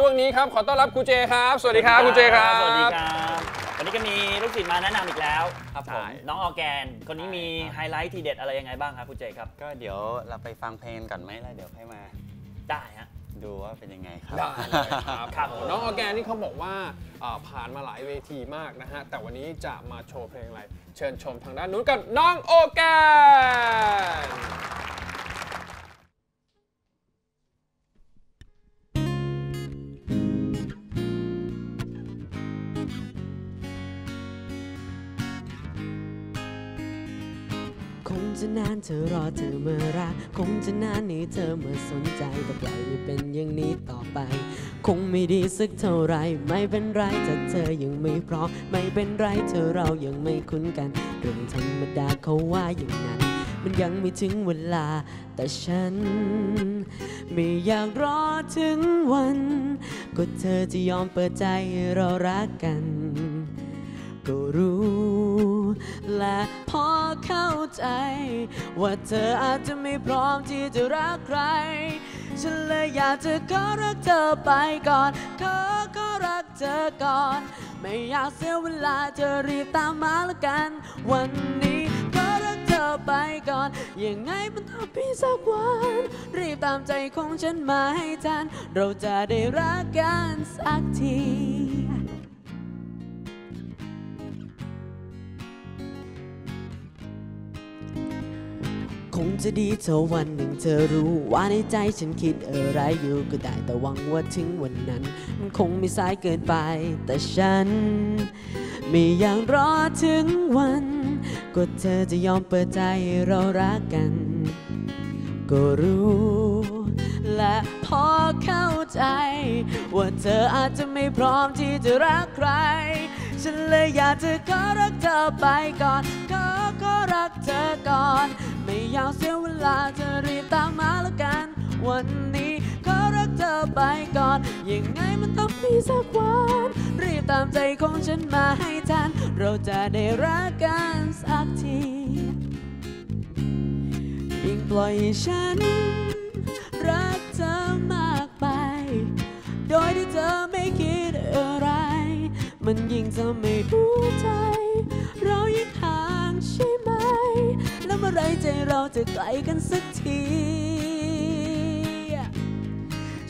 ช่วงนี้ครับขอต้อนรับครูเจครับ สวัสดีครับครูเจครับ สวัสดีครับวันนี้ก็มีลูกศิษย์มาแนะนำอีกแล้วครับผมน้องออร์แกน คนนี้มีใช่ครับไฮไลท์ทีเด็ดอะไรยังไงบ้างครับคุณเจครับ ก็เดี๋ยวเราไปฟังเพลงก่อนไหมแล้วเดี๋ยวค่อยมาได้ฮะดูว่าเป็นยังไงครับได้เลยครับครับน้องออร์แกนนี่เขาบอกว่าอ่าผ่านมาหลายเวทีมากนะฮะ แต่วันนี้จะมาโชว์เพลงอะไร เชิญชมทางด้านนู้นกับน้องออร์แกน จะนานเธอรอเธอเมื่อรักคงจะนานนี้เธอเมื่อสนใจแต่ปล่อยให้เป็นอย่างนี้ต่อไป คงไม่ดีสักเท่าไร ไม่เป็นไรถ้าเธอยังไม่พร้อมไม่เป็นไรเธอเรายังไม่คุ้นกันเรื่องธรรมดาเขาว่าอย่างนั้น มันยังไม่ถึงเวลา แต่ฉัน ไม่อยากรอถึงวัน ก็เธอจะยอมเปิดใจเรารักกัน ก็รู้ และพอเข้าใจ ว่าเธออาจจะไม่พร้อมที่จะรักใคร ฉันเลยอยากจะขอรักเธอไปก่อนขอขอรักเธอก่อน ไม่อยากเสียเวลาเธอรีบตามมาละกัน วันนี้ขอรักเธอไปก่อน ยังไงมันต้องพีสักวัน รีบตามใจของฉันมาให้ทัน เราจะได้รักกันสักที คงจะดีเท่าวันหนึ่งเธอรู้ว่าในใจฉันคิดอะไรอยู่ก็ได้แต่หวังว่าถึงวันนั้น มันคงไม่สายเกินไป แต่ฉัน ไม่อยากรอถึงวันก็เธอจะยอมเปิดใจเรารักกัน ก็รู้ และพอเข้าใจ ว่าเธออาจจะไม่พร้อมที่จะรักใคร ฉันเลยอยากจะขอรักเธอไปก่อน ขอขอรักเธอก่อน ไม่อยากเสียเวลาเธอรีบตามมาแล้วกัน วันนี้ขอรักเธอไปก่อน ยังไงมันต้องมีสักวัน รีบตามใจของฉันมาให้ทัน เราจะได้รักกันสักทียิ่งปล่อยให้ฉัน รักเธอมากไป โดยที่เธอไม่คิดอะไร มันยิ่งทำให้หัวใจ ใจเราจะไกลกันสักที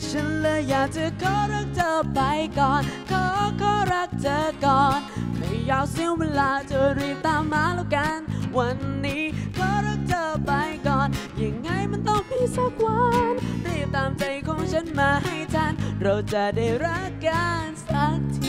ฉันเลยอยากจะขอรักเธอไปก่อน ขอขอรักเธอก่อน ไม่อยากเสียเวลาเธอรีบตามมาแล้วกัน วันนี้ขอรักเธอไปก่อน ยังไงมันต้องมีสักวัน รีบตามใจของฉันมาให้ทัน เราจะได้รักกันสักที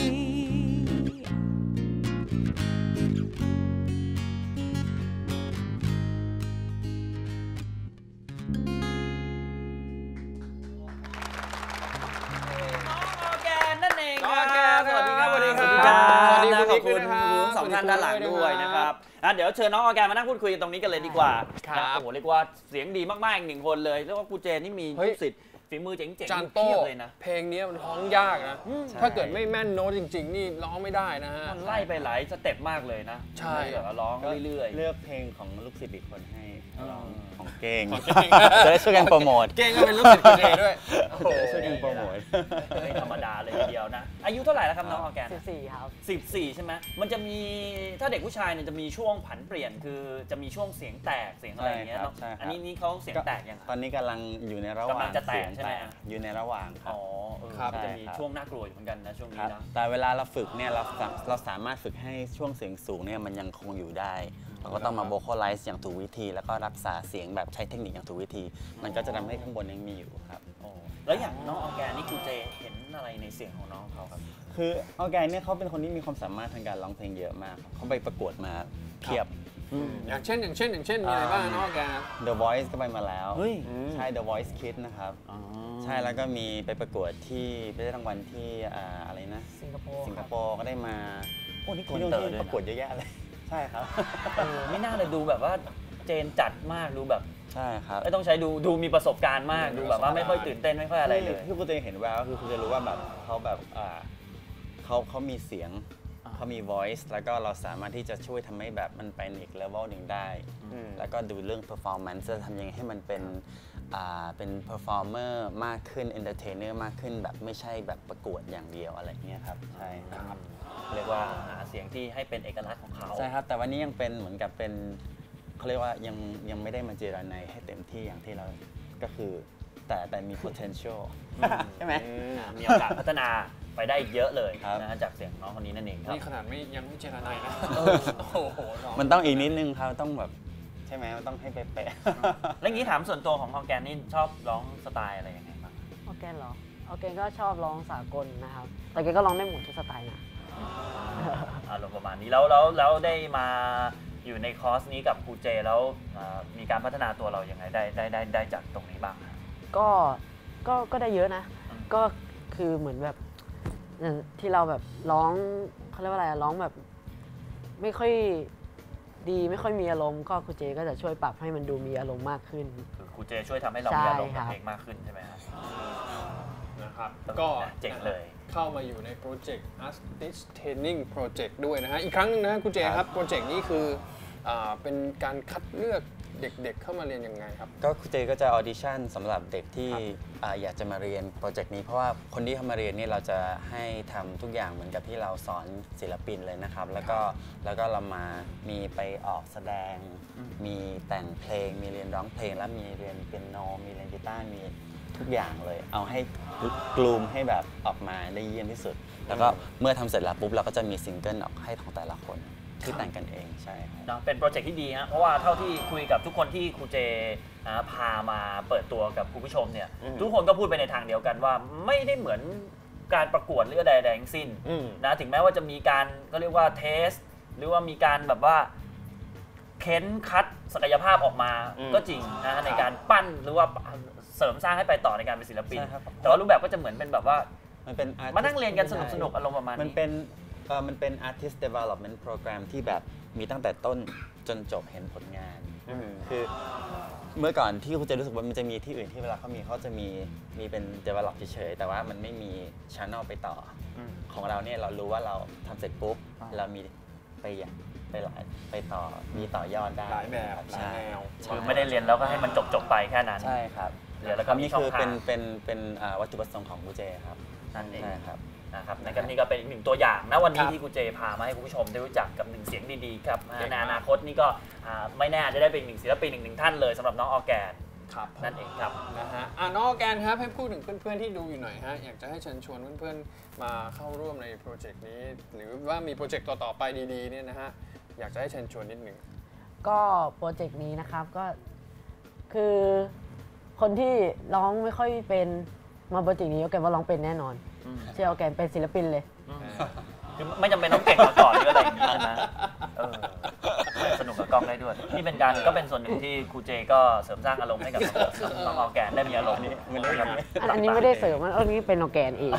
ขอบคุณนิกด้วยนะครับคุณสองท่านด้านหลังด้วยนะครับอะเดี๋ยวเชิญน้องออร์แกนมานั่งพูดคุยกันตรงนี้กันเลยดีกว่าครับนะโอ้โหเรียกว่าเสียงดีมากๆอีกหนึ่งคนเลยเรียกว่าครูเจนนี่มีเฮ้ยลูกศิษย์ฝีมือเจ๋งๆจานเพีโต้ยบเลยนะ เพลงนี้มันร้องยากนะ ถ้าเกิดไม่แม่นโน้ตจริง ๆ นี่ร้องไม่ได้นะฮะ มันไล่ไปหลายสเต็ปมากเลยนะ ใช่แบบว่าร้องก็เรื่อยเลือกเพลงของลูกศิษย์อีกคนให้อ๋อร้องของเก่งของเก่งจะได้ช่วยกันโปรโมท เก่งก็เป็นลูกศิษย์คุณเอด้วยโอ้โหจะได้ช่วยกันโปรโมทๆไม่ธรรมดาเลยทีเดียวนะ อายุเท่าไหร่แล้วครับน้องออร์แกน 14 ครับ 14 ใช่ไหมมันจะมีถ้าเด็กผู้ชายเนี่ยจะมีช่วงผันเปลี่ยน คือจะมีช่วงเสียงแตกเสียงอะไรอย่างเงี้ยใช่ครับเนาะใช่ครับ อันนี้นี่เขาเสียงแตกยังคตรัอบนนี้กำลังอยู่ในระหว่างกำลังจะแตกเสียงใช่ไหมอยู่ในระหว่างครับ อ๋อเออครับ มันจะมีใช่ครับ ช่วงน่ากลัวอยู่เหมือนกันนะช่วงคนี้รับนะ แต่เวลาเราฝึกเนี่ยเราสาเราสามารถฝึกให้ช่วงเสียงสูงเนี่ยมันยังคงอยู่ได้ เราก็ต้องมาโ o ค a ไลซ์อย่างถูกวิธี แล้วก็รักษาเสียงแบบใช้เทคนิคอย่างถูกวิธี มันก็จะทำให้ข้างบนยังมีอยู่ครับ โอ้แล้วอย่างน้องออร์แกนนี่ครูเจ เห็นอะไรในเสียงของน้องเขาครับ คือออร์แกนเนี่ยเขาเป็นคนที่มีความสามารถทางการร้องเพลงเยอะมากครับเขาไปประกวดมาเพียบอย่างเช่นอย่างเช่น อย่างเช่นมีอะไรบ้างน้องออร์แกนครับ The Voice ก็ไปมาแล้วเฮ้ยใช่ The Voice Kids นะครับใช่แล้วก็มีไปประกวดที่ไปได้รางวัลที่อ่าอะไรนะสิงคโปร์สิงคโปร์ก็ได้มาโอ้นี่โกที่นนู่นเตอร์ที่ด้วยประกวดนะเยอะแยะเลยใช่ครับเออไม่น่าเลยดูแบบว่าเจนจัดมากดูแบบ ใช่ครับไม่ต้องใช้ดูดูมีประสบการณ์มากดูแบบว่าไม่ค่อยตื่นเต้นไม่ค่อยอะไรเลยที่คุณจะเห็นแววก็คือคุณจะรู้ว่าแบบเขาแบบอ่าเขาเขามีเสียงอ่าเขามี voice แล้วก็เราสามารถที่จะช่วยทำให้แบบมันไปอีก level หนึ่งได้ แล้วก็ดูเรื่อง performance จะทำยังไงให้มันเป็นอ่าเป็นเพอร์ฟอร์เมอร์มากขึ้นเอนเตอร์เทนเนอร์มากขึ้นแบบไม่ใช่แบบประกวดอย่างเดียวอะไรเงี้ยครับ ใช่ครับ เรียกว่าหาเสียงที่ให้เป็นเอกลักษณ์ของเขา ใช่ครับ แต่วันนี้ยังเป็นเหมือนกับเป็น เขาเรียกว่ายังยังไม่ได้มาเจรไนให้เต็มที่อย่างที่เราก็คือแต่แต่มี potential ใช่ไหมอ่ามีโอกาสพัฒนาไปได้อีกเยอะเลยครับ นะฮะจากเสียงน้องคนนี้นั่นเองครับ นี่ขนาดไม่ยังไม่เจรนายนะโอ้โหร้องมันต้องอีกนิดนึงครับต้องแบบใช่ไหมมันต้องให้เป๊ะแล้วอย่างนี้ถามส่วนตัวของออร์แกนนี่ชอบร้องสไตล์อะไรยังไงบ้างออร์แกนเหรอออร์แกนก็ชอบร้องสากลนะครับ แต่แกก็ร้องได้หมดทุกสไตล์นะ อารมณ์ประมาณนี้แล้วแล้วแล้วได้มา อยู่ในคอร์สนี้กับครูเจแล้วอ่ามีการพัฒนาตัวเรายังไงได้ได้ได้ได้จากตรงนี้บ้างก็ก็ก็ได้เยอะนะอืมก็คือเหมือนแบบอย่างที่เราแบบร้องเขาเรียกว่าอะไรอะร้องแบบไม่ค่อยดีไม่ค่อยมีอารมณ์ก็ครูเจก็จะช่วยปรับให้มันดูมีอารมณ์มากขึ้นคือครูเจช่วยทำให้เราใช่มีอารมณ์กับครับเพลงมากขึ้นใช่ไหมครับนะ ครับก็ก็เจ๋งเลย เข้ามาอยู่ในโปรเจกต์ Artist Training Project ด้วยนะฮะ อีกครั้งหนึงนะคุณเจครับ โปรเจกต์นี้คืออ่าเป็นการคัดเลือกเด็กๆ เข้ามาเรียนยังไงครับๆก็ครูเจก็จะออดิชั่นสำหรับเด็กที่อ่าอยากจะมาเรียนโปรเจกต์นี้เพราะว่าคนที่เข้ามาเรียนนี่เราจะให้ทำทุกอย่างเหมือนกับที่เราสอนศิลปินเลยนะครับ แล้วก็แล้วก็เรามามีไปออกแสดง มีแต่งเพลง มีเรียนร้องเพลง แล้วมีเรียนเปียโน มีเรียนกีตาร์มี ทุกอย่างเลย เอาให้กลูมให้แบบออกมาได้เยี่ยมที่สุด แล้วก็เมื่อทำเสร็จแล้วปุ๊บเราก็จะมีซิงเกิลออกให้ของแต่ละคนที่แต่งกันเองใช่ครับเนาะเป็นโปรเจกต์ที่ดีฮะเพราะว่าเท่าที่คุยกับทุกคนที่ครูเจอ่าพามาเปิดตัวกับคุณผู้ชมเนี่ยอืมทุกคนก็พูดไปในทางเดียวกันว่าไม่ได้เหมือนการประกวดหรือใดๆทั้งสิ้นอืมนะถึงแม้ว่าจะมีการก็เรียกว่าเทส หรือว่ามีการแบบว่าเค้นคัดศักยภาพออกมาอืมก็จริงนะในการปั้นหรือว่า เสริมสร้างให้ไปต่อในการเป็นศิลปิน ใช่ครับ แต่ว่ารูปแบบก็จะเหมือนเป็นแบบว่า มันเป็น artist มานั่งเรียนกันสนุกสนุกๆอารมณ์ประมาณมันนี้ เป็นเอ่อมันเป็น artist development program ที่แบบมีตั้งแต่ต้นจนจบเห็นผลงาน คือเมื่อก่อนที่คุณจะรู้สึกว่ามันจะมีที่อื่นที่เวลาเขามีเขาจะมีมีเป็น develop เฉยๆแต่ว่ามันไม่มี channel ไปต่ออมของเราเนี่ยเรารู้ว่าเราทำเสร็จปุ๊บ อ่า เรามีไปอย่างไปหลายไปต่อมีต่อยอดได้หลายแบบใช่หลายแนวใช่คือไม่ได้เรียนแล้วก็ให้มันจบจบๆไปแค่นั้น ใช่ครับ เดี๋ยวแล้วก็มีนี่ช่องคือเป็นทางเป็นเป็นอ่าวัตถุประสงค์ของกูเจครับนั่นเองใช่ครับ นะครับนั่นก็นี่ก็เป็นอีกหนึ่งตัวอย่างนะวันนี้ครับที่ครูเจพามาให้คุณผู้ชมได้รู้จักกับหนึ่งเสียงดีๆครับเก่งมากในอนาคตนี่ก็อ่าไม่แน่อาจจะได้เป็นอีกหนึ่งศิลปินอีกหนึ่งท่านเลยสำหรับน้องออร์แกนครับนั่นเองครับ นะฮะอะน้องออร์แกนครับให้พูดถึงเพื่อนๆที่ดูอยู่หน่อยฮะอยากจะให้เชิญชวนเพื่อนๆมาเข้าร่วมในโปรเจกต์นี้ หรือว่ามีโปรเจกต์ต่อๆไปดีๆเนี่ยนะฮะอยากจะให้เชิญชวนนิดหนึ่ง ก็โปรเจกต์นี้นะครับก็คือ คนที่ร้องไม่ค่อยเป็นมาโปรเจกต์นี้ออร์แกนว่าร้องเป็นแน่นอนอืมเชื่อออร์แกนเป็นศิลปินเลย คือไม่จำเป็นต้องเก่งมาก่อนหรืออะไรอย่างนี้นะเออสนุกกับกล้องได้ด้วย นี่เป็นการก็เป็นส่วนหนึ่งที่ครูเจก็เสริมสร้างอารมณ์ให้กับน้องออร์แกนได้มีอารมณ์ไม่ได้ครับอันอันนี้ไม่ได้เสริมอันนี้เป็นออร์แกนเอง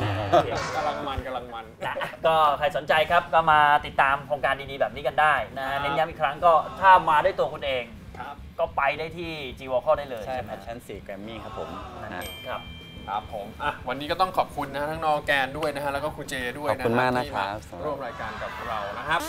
กำลังมันกำลังมันนะก็ใครสนใจครับก็มาติดตามโครงการดีๆแบบนี้กันได้นะเน้นย้ำอีกครั้งก็ถ้ามาด้วยตัวคุณเอง ครับก็ไปได้ที่ G Vocal ได้เลยใช่ใช่ไหคมรับชั้น4แกรมมี่ครับผมนั่นนะเองครับครับผมอะวันนี้ก็ต้องขอบคุณนะทั้งน้องออร์แกนด้วยนะฮะ แล้วก็ครูเจด้วยขอบคุณมากนะที่ครับสำหรับร่วมรายการกับเรานะครับ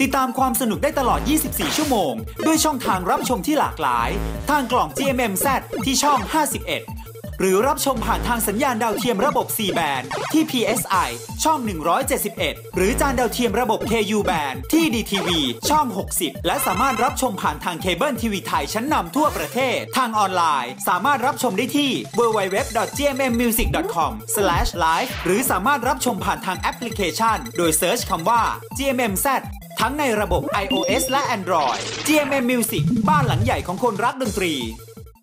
ติดตามความสนุกได้ตลอด 24 ชั่วโมง ด้วยช่องทางรับชมที่หลากหลาย ทางกล่อง GMMZ ที่ช่อง 51 หรือรับชมผ่านทางสัญญาณดาวเทียมระบบ C band ที่ PSI ช่อง 171 หรือจานดาวเทียมระบบ KU band ที่ DTV ช่อง 60 และสามารถรับชมผ่านทางเคเบิลทีวีไทยชั้นนำทั่วประเทศ ทางออนไลน์ สามารถรับชมได้ที่ www.gmmmusic.com/live หรือสามารถรับชมผ่านทางแอปพลิเคชัน โดยเซิร์ชคำว่า GMMZ ทั้งในระบบ iOS และ Android GMM Music บ้านหลังใหญ่ของคนรักดนตรี